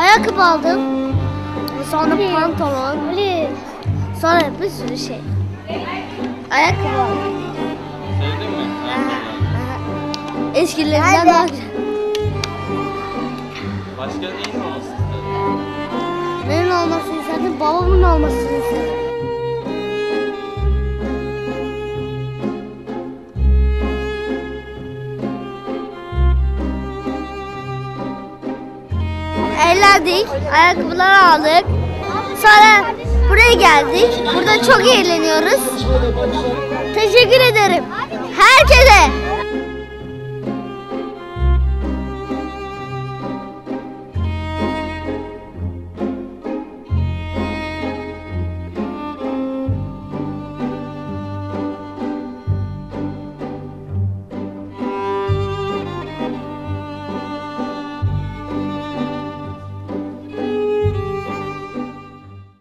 ayakkabı aldım. Sonra pantolon. Sonra bir sürü şey. Ayakkabı aldım. Sevdin mi? Eskilerinden daha güzel. Başka neyin olmasını istedin? Benim olmasını isterdim, babamın olmasını isterdim. Eğlendik, ayakkabılar aldık. Sonra buraya geldik. Burada çok eğleniyoruz. Teşekkür ederim. Herkese.